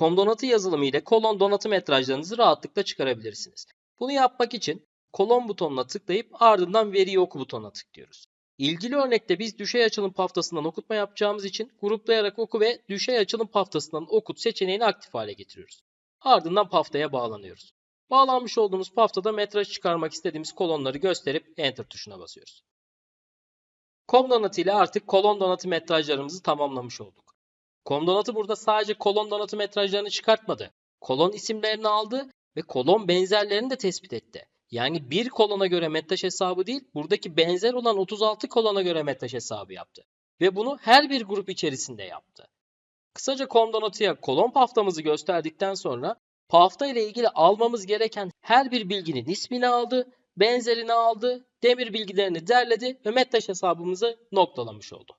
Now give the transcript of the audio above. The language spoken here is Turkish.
com donatı yazılımı ile kolon donatı metrajlarınızı rahatlıkla çıkarabilirsiniz. Bunu yapmak için kolon butonuna tıklayıp ardından veriyi oku butonuna tıklıyoruz. İlgili örnekte biz düşey açılım paftasından okutma yapacağımız için gruplayarak oku ve düşey açılım paftasından okut seçeneğini aktif hale getiriyoruz. Ardından paftaya bağlanıyoruz. Bağlanmış olduğumuz paftada metraj çıkarmak istediğimiz kolonları gösterip Enter tuşuna basıyoruz. Com donatı ile artık kolon donatı metrajlarımızı tamamlamış olduk. Com donatı burada sadece kolon donatı metrajlarını çıkartmadı. Kolon isimlerini aldı ve kolon benzerlerini de tespit etti. Yani bir kolona göre metraj hesabı değil, buradaki benzer olan 36 kolona göre metraj hesabı yaptı. Ve bunu her bir grup içerisinde yaptı. Kısaca com donatıya kolon paftamızı gösterdikten sonra pafta ile ilgili almamız gereken her bir bilginin ismini aldı, benzerini aldı, demir bilgilerini derledi ve metraj hesabımızı noktalamış oldu.